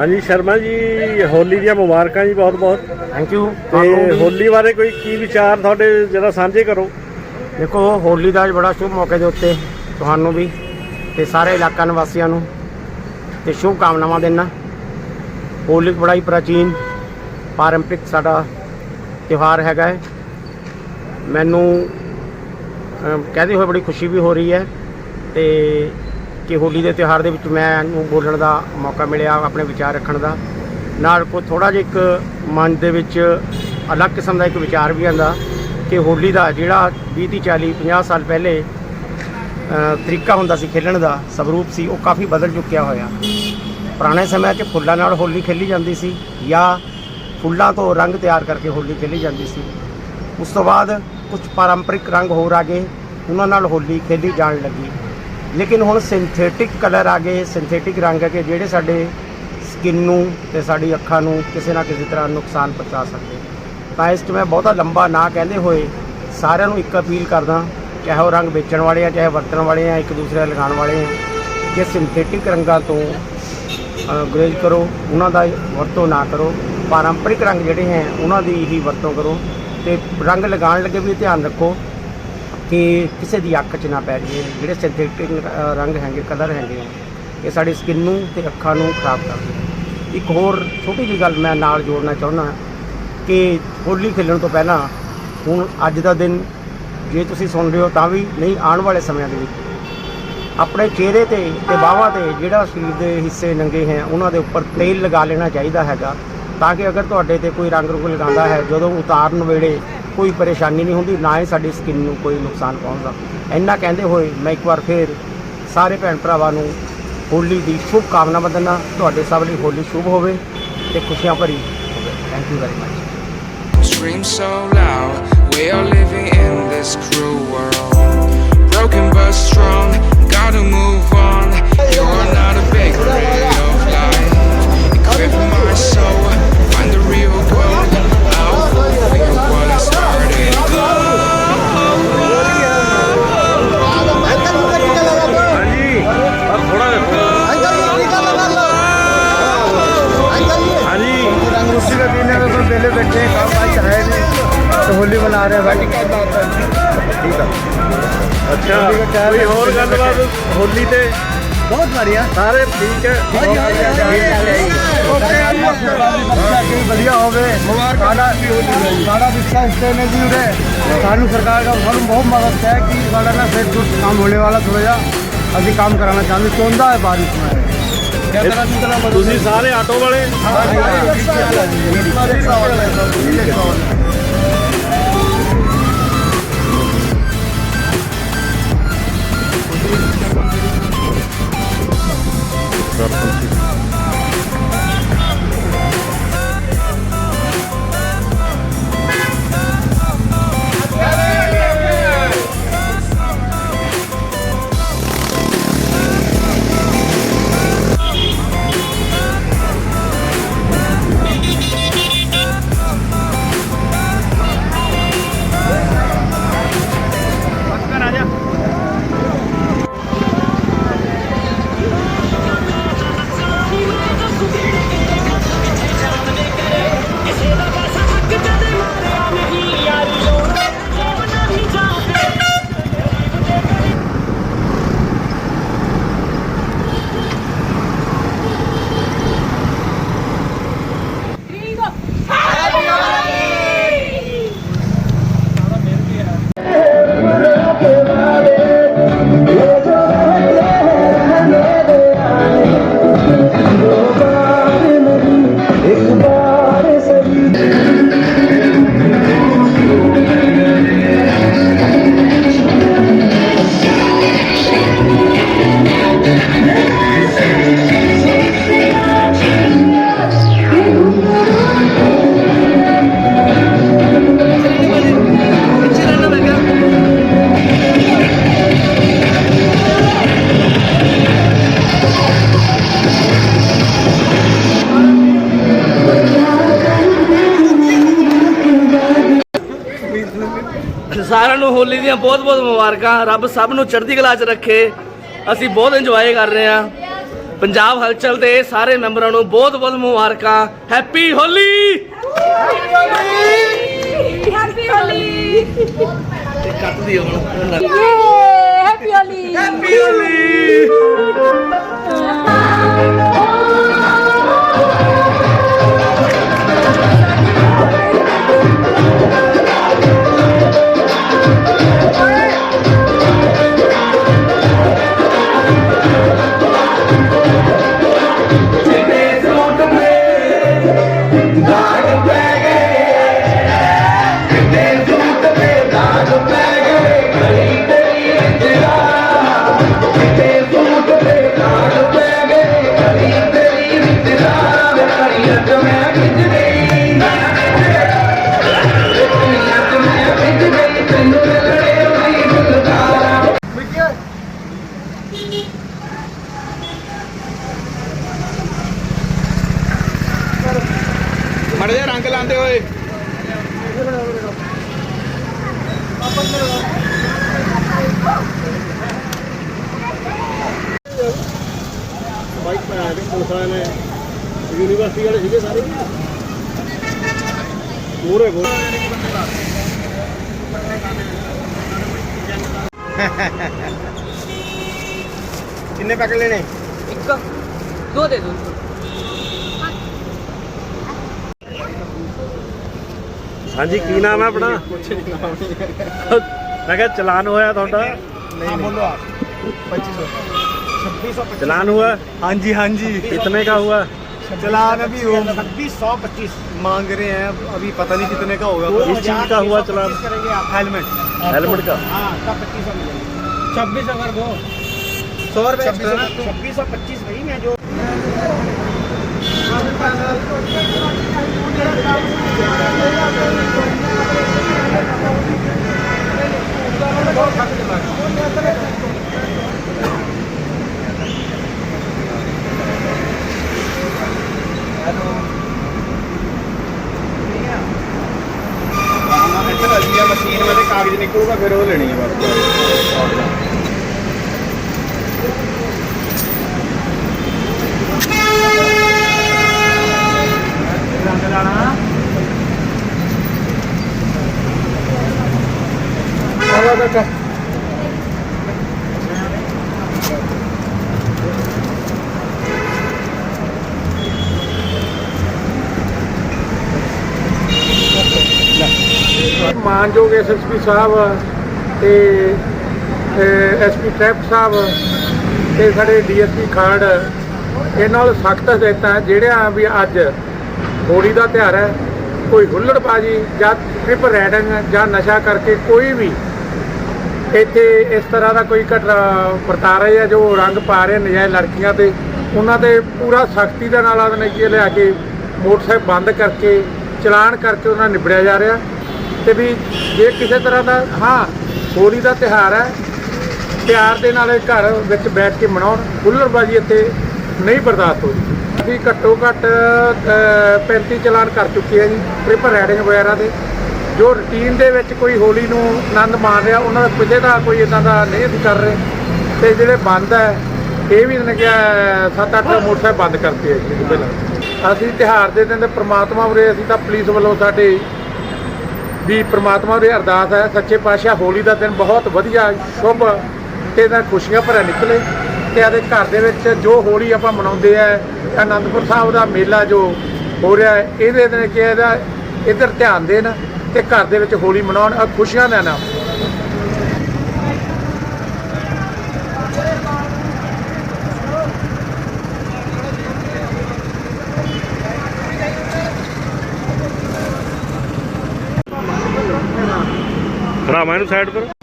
ਹਾਂਜੀ ਸ਼ਰਮਾ ਜੀ ਹੋਲੀ ਦੀਆਂ ਮੁਬਾਰਕਾਂ ਜੀ ਬਹੁਤ ਬਹੁਤ। ਥੈਂਕ ਯੂ ਤੇ ਹੋਲੀ ਬਾਰੇ ਕੋਈ ਕੀ ਵਿਚਾਰ ਤੁਹਾਡੇ ਜਰਾ ਸਾਂਝੇ ਕਰੋ। ਦੇਖੋ ਹੋਲੀ ਦਾ ਬੜਾ ਸ਼ੁਭ ਮੌਕੇ ਦੇ ਉੱਤੇ ਤੁਹਾਨੂੰ ਵੀ ਤੇ ਸਾਰੇ ਇਲਾਕਾ ਨਿਵਾਸੀਆਂ ਨੂੰ ਤੇ ਸ਼ੁਭ ਕਾਮਨਾਵਾਂ ਦੇਣਾ ਹੋਲੀ ਬੜਾ ਹੀ ਪ੍ਰਾਚੀਨ ਪਾਰੰਪਰਿਕ ਸਾਡਾ ਤਿਉਹਾਰ ਹੈਗਾ ਹੈ। ਮੈਨੂੰ ਕਹਦੇ ਹੋਏ ਬੜੀ ਖੁਸ਼ੀ ਵੀ ਹੋ ਰਹੀ ਹੈ ਤੇ ਕਿ ਹੋਲੀ ਦੇ ਤਿਉਹਾਰ ਦੇ ਵਿੱਚ ਮੈਨੂੰ ਬੋਲਣ ਦਾ ਮੌਕਾ ਮਿਲਿਆ, ਆਪਣੇ ਵਿਚਾਰ ਰੱਖਣ ਦਾ। ਨਾਲ ਕੋ ਥੋੜਾ ਜਿਹਾ ਇੱਕ ਮਨ ਦੇ ਵਿੱਚ ਅਲੱਗ ਕਿਸਮ ਦਾ ਇੱਕ ਵਿਚਾਰ ਵੀ ਆਂਦਾ ਕਿ ਹੋਲੀ ਦਾ ਜਿਹੜਾ 20 ਤੀਹ 40 50 ਸਾਲ ਪਹਿਲੇ ਤਰੀਕਾ ਹੁੰਦਾ ਸੀ ਖੇਲਣ ਦਾ, ਸਵਰੂਪ ਸੀ, ਉਹ ਕਾਫੀ ਬਦਲ ਚੁੱਕਿਆ ਹੋਇਆ। ਪੁਰਾਣੇ ਸਮਿਆਂ 'ਚ ਫੁੱਲਾਂ ਨਾਲ ਹੋਲੀ ਖੇਲੀ ਜਾਂਦੀ ਸੀ ਜਾਂ ਫੁੱਲਾਂ ਤੋਂ ਰੰਗ ਤਿਆਰ ਕਰਕੇ ਹੋਲੀ ਖੇਲੀ ਜਾਂਦੀ ਸੀ। ਉਸ ਤੋਂ ਬਾਅਦ ਕੁਝ ਪਾਰੰਪਰਿਕ ਰੰਗ ਹੋਰ ਆ ਗਏ, ਉਹਨਾਂ ਨਾਲ ਹੋਲੀ ਖੇਲੀ ਜਾਣ ਲੱਗੀ। ਲੇਕਿਨ ਹੁਣ ਸਿੰਥੈਟਿਕ ਕਲਰ ਆ ਗਏ ਸਿੰਥੈਟਿਕ ਰੰਗ ਹੈਗੇ ਜਿਹੜੇ ਸਾਡੇ ਸਕਿਨ ਨੂੰ ਤੇ ਸਾਡੀ ਅੱਖਾਂ ਨੂੰ ਕਿਸੇ ਨਾ ਕਿਸੇ ਤਰ੍ਹਾਂ ਨੁਕਸਾਨ ਪਹੁੰਚਾ ਸਕਦੇ ਤਾਂ ਇਸ 'ਚ ਮੈਂ ਬਹੁਤਾ ਲੰਬਾ ਨਾ ਕਹਿੰਦੇ ਹੋਏ ਸਾਰਿਆਂ ਨੂੰ ਇੱਕ ਅਪੀਲ ਕਰਦਾ, ਚਾਹੇ ਉਹ ਰੰਗ ਵੇਚਣ ਵਾਲੇ ਆ, ਚਾਹੇ ਵਰਤਣ ਵਾਲੇ ਆ, ਇੱਕ ਦੂਸਰੇ ਲਗਾਉਣ ਵਾਲੇ ਆ, ਕਿ ਸਿੰਥੈਟਿਕ ਰੰਗਾਂ ਤੋਂ ਗੁਰੇਜ਼ ਕਰੋ, ਉਹਨਾਂ ਦਾ ਵਰਤੋਂ ਨਾ ਕਰੋ। ਪਾਰੰਪਰਿਕ ਰੰਗ ਜਿਹੜੇ ਹੈ, ਉਹਨਾਂ ਦੀ ਹੀ ਵਰਤੋਂ ਕਰੋ ਤੇ ਰੰਗ ਲਗਾਉਣ ਲੱਗੇ ਵੀ ਧਿਆਨ ਰੱਖੋ। ਕਿ ਕਿਸੇ ਦੀ ਅੱਖ 'ਚ ਨਾ ਪੈ ਜਾਵੇ ਜਿਹੜੇ ਸਿੰਥੈਟਿਕ ਰੰਗ ਹੈਗੇ ਕਲਰ ਹੈਗੇ ਆ, ਇਹ ਸਾਡੀ ਸਕਿਨ ਨੂੰ ਤੇ ਅੱਖਾਂ ਨੂੰ ਖਰਾਬ ਕਰਦੇ ਆ। ਇੱਕ ਹੋਰ ਛੋਟੀ ਜਿਹੀ ਗੱਲ ਮੈਂ ਨਾਲ ਜੋੜਨਾ ਚਾਹੁੰਦਾ ਕਿ ਹੋਲੀ ਖੇਲਣ ਤੋਂ ਪਹਿਲਾਂ ਹੁਣ ਅੱਜ ਦਾ ਦਿਨ, ਜੇ ਤੁਸੀਂ ਸੁਣ ਰਹੇ ਹੋ ਤਾਂ ਵੀ ਨਹੀਂ, ਆਉਣ ਵਾਲੇ ਸਮਿਆਂ ਦੇ ਵਿੱਚ ਆਪਣੇ ਚਿਹਰੇ ਤੇ ਤੇ ਬਾਹਾਂ ਤੇ ਜਿਹੜਾ ਸਰੀਰ ਦੇ ਹਿੱਸੇ ਨੰਗੇ ਹੈ, ਉਹਨਾਂ ਦੇ ਉੱਪਰ ਤੇਲ ਲਗਾ ਲੈਣਾ ਚਾਹੀਦਾ ਹੈਗਾ, ਤਾਂ ਕਿ ਅਗਰ ਤੁਹਾਡੇ ਤੇ ਕੋਈ ਰੰਗ ਰੁਗ ਲਗਾਉਂਦਾ ਹੈ, ਜਦੋਂ ਉਤਾਰਨ ਵੇਲੇ ਕੋਈ ਪਰੇਸ਼ਾਨੀ ਨਹੀਂ ਹੁੰਦੀ ਨਾ ਹੀ ਸਾਡੀ ਸਕਿਨ ਨੂੰ ਕੋਈ ਨੁਕਸਾਨ ਪਹੁੰਚਦਾ ਇੰਨਾ ਕਹਿੰਦੇ ਹੋਏ ਮੈਂ ਇੱਕ ਵਾਰ ਫੇਰ ਸਾਰੇ ਭੈਣ ਭਰਾਵਾਂ ਨੂੰ ਹੋਲੀ ਦੀ ਸ਼ੁਭ ਕਾਮਨਾ ਦਿੰਦਾ ਤੁਹਾਡੇ ਸਭ ਲਈ ਹੋਲੀ ਸ਼ੁਭ ਹੋਵੇ ਤੇ ਖੁਸ਼ੀਆਂ ਭਰੀ ਹੋਵੇ thank you very much Scream so loud, we are living in this cruel world. Broken but strong, gotta move on. You not a bakery ਹੋਲੀ ਤੇ ਬਹੁਤ ਵਧੀਆ ਸਾਰੇ ਠੀਕ ਹੈ। ਹਾਂਜੀ ਹਾਂਜੀ ਓਕੇ ਅੱਗੇ ਵਧੀਆ ਹੋਵੇ ਸਾਡਾ ਸਾਡਾ ਵਿਕਸਾ ਇਸਤੇ ਨੇ ਜੀ ਉਹਦੇ ਸਾਨੂੰ ਸਰਕਾਰ ਦਾ ਸਾਨੂੰ ਬਹੁਤ ਮਦਦ ਹੈ ਕਿ ਸਾਡਾ ਨਾ ਫਿਰ ਕੰਮ ਹੋਣੇ ਵਾਲਾ ਥੋੜਾ ਜਿਹਾ। ਅਸੀਂ ਕੰਮ ਕਰਾਉਣਾ ਚਾਹੁੰਦੇ ਚੋਂਦਾ ਹੈ ਬਾਰਿਸ਼ ਨਾਲ ਤੁਸੀਂ ਸਾਰੇ ਆਟੋ ਵਾਲੇ। Norton ਸਾਰਿਆਂ ਨੂੰ ਹੋਲੀ ਦੀਆਂ ਬਹੁਤ ਬਹੁਤ ਮੁਬਾਰਕਾਂ। ਰੱਬ ਸਭ ਨੂੰ ਚੜ੍ਹਦੀ ਕਲਾ 'ਚ ਰੱਖੇ। ਅਸੀਂ ਬਹੁਤ ਇੰਜੋਏ ਕਰ ਰਹੇ ਹਾਂ। ਪੰਜਾਬ ਹਲਚਲ ਦੇ ਸਾਰੇ ਮੈਂਬਰਾਂ ਨੂੰ ਬਹੁਤ ਬਹੁਤ ਮੁਬਾਰਕਾਂ। ਹੈਪੀ ਹੋਲੀ ਹੈਪੀ ਹੋਲੀ ਤੇ ਕੱਟ ਦਿਓ ਹੁਣ। ਹੈਪੀ ਹੋਲੀ ਬਾਈਕ ਪਰ ਆ ਕੇ ਪੁਲਿਸ ਵਾਲੇ ਨੇ ਯੂਨੀਵਰਸਿਟੀ ਵਾਲੇ ਸੀਗੇ ਸਾਰੇ? ਪੂਰੇ ਪੂਰੇ ਕਿੰਨੇ ਪੈਕਟ ਲੈਣੇ? ਇੱਕ। ਦੋ ਦੇ ਦੋ। ਹਾਂਜੀ ਕੀ ਨਾਮ ਹੈ ਆਪਣਾ ਮੈਂ ਕਿਹਾ ਚਲਾਨ ਹੋਇਆ ਤੁਹਾਡਾ हाँ बोलो आप पच्चीस सौ छब्बीस सौ चलान हुआ हाँ जी हाँ जी कितने का हुआ चलान अभी वो छब्बीस सौ पच्चीस मांग रहे हैं अभी पता नहीं कितने का होगा किस चीज का हुआ चलान करेंगे आप हेलमेट हेलमेट का हाँ तब पच्चीस सौ मिलेगा छब्बीस अगर दो सौ रुपये extra ना? छब्बीस सौ पच्चीस वही मैं जो ਇੱਧਰ ਅਜੀ ਆ ਮਸ਼ੀਨ ਵਾਲੇ ਕਾਗਜ਼ ਨਿਕਲੂਗਾ ਫਿਰ ਉਹ ਲੈਣੀ ਹੈ। ਬਸ ਮਾਨਯੋਗ ਐਸਐਸਪੀ ਸਾਹਿਬ ਤੇ ਐਸਪੀ ਟ੍ਰੈਫਿਕ ਸਾਹਿਬ ਤੇ ਸਾਡੇ ਡੀਐਸਪੀ ਖਾਂਡ ਇਹ ਨਾਲ ਸਖਤ ਹਦਾਇਤਾਂ ਜਿਹੜਿਆਂ ਵੀ ਅੱਜ ਹੋਲੀ ਦਾ ਤਿਉਹਾਰ ਹੈ, ਕੋਈ ਹੁੱਲੜਬਾਜੀ ਜਾਂ ਟ੍ਰਿਪ ਰੈਡਿੰਗ ਜਾਂ ਨਸ਼ਾ ਕਰਕੇ ਕੋਈ ਵੀ ਇੱਥੇ ਇਸ ਤਰ੍ਹਾਂ ਦਾ ਕੋਈ ਘਟਨਾ ਵਰਤਾ ਰਹੇ ਆ ਜੋ ਰੰਗ ਪਾ ਰਹੇ ਨਜਾਇਜ਼ ਲੜਕੀਆਂ ਤੇ ਉਹਨਾਂ ਤੇ ਪੂਰਾ ਸਖਤੀ ਦੇ ਨਾਲ ਆਦਨੇ ਲਿਆ ਕੇ ਮੋਟਰਸਾਈਕਲ ਬੰਦ ਕਰਕੇ ਚਲਾਨ ਕਰਕੇ ਉਹਨਾਂ ਨਿਬੜਿਆ ਜਾ ਰਿਹਾ। ਤੇ ਵੀ ਜੇ ਕਿਸੇ ਤਰ੍ਹਾਂ ਦਾ ਹਾਂ ਹੋਲੀ ਦਾ ਤਿਉਹਾਰ ਹੈ ਪਿਆਰ ਦੇ ਨਾਲ ਘਰ ਵਿੱਚ ਬੈਠ ਕੇ ਮਨਾਉਣ ਹੁੱਲੜਬਾਜੀ ਇੱਥੇ ਨਹੀਂ ਬਰਦਾਸ਼ਤ ਹੋਈ ਅਸੀਂ ਘੱਟੋ ਘੱਟ ਅ, 35 ਚਲਾਨ ਕਰ ਚੁੱਕੇ ਆ ਜੀ ਟ੍ਰਿਪ ਰਾਈਡਿੰਗ ਵਗੈਰਾ ਦੇ। ਜੋ ਰੂਟੀਨ ਦੇ ਵਿੱਚ ਕੋਈ ਹੋਲੀ ਨੂੰ ਆਨੰਦ ਮਾਣ ਰਿਹਾ, ਉਹਨਾਂ ਦਾ ਕਿਸੇ ਦਾ ਕੋਈ ਇਦਾਂ ਦਾ ਨਹੀਂ ਅਸੀਂ ਕਰ ਰਹੇ। ਤੇ ਜਿਹੜੇ ਬੰਦ ਹੈ, ਇਹ ਵੀ ਨੇ ਕਿਹਾ 7-8 ਮੋਟਰਸਾਈਕਲ ਬੰਦ ਕਰਤੇ ਆ ਜੀ ਪਹਿਲਾਂ। ਅਸੀਂ ਤਿਉਹਾਰ ਦੇ ਦਿਨ ਤੇ ਪ੍ਰਮਾਤਮਾ ਉਰੇ, ਅਸੀਂ ਤਾਂ ਪੁਲਿਸ ਵੱਲੋਂ ਸਾਡੇ ਵੀ ਪ੍ਰਮਾਤਮਾ ਦੇ ਅਰਦਾਸ ਹੈ, ਸੱਚੇ ਪਾਤਸ਼ਾਹ ਹੋਲੀ ਦਾ ਦਿਨ ਬਹੁਤ ਵਧੀਆ, ਸ਼ੁਭ, ਤੇ ਨਾਲ ਖੁਸ਼ੀਆਂ ਭਰਿਆ ਨਿਕਲੇ। ਤੇ ਆਦੇ ਘਰ ਦੇ ਵਿੱਚ ਜੋ ਹੋਲੀ ਆਪਾਂ ਮਨਾਉਂਦੇ ਆ, ਅਨੰਦਪੁਰ ਸਾਹਿਬ ਦਾ ਮੇਲਾ ਜੋ ਹੋ ਰਿਹਾ, ਇਹਦੇ ਦਿਨ ਕਿ ਇਹਦਾ ਇੱਧਰ ਧਿਆਨ ਦੇਣ। ਤੇ ਘਰ ਦੇ ਵਿੱਚ ਹੋਲੀ ਮਨਾਉਣ ਔਰ ਖੁਸ਼ੀਆਂ ਦੇ ਨਾਲ ਭਰਾਵਾਂ ਨੂੰ ਸਾਈਡ ਪਰ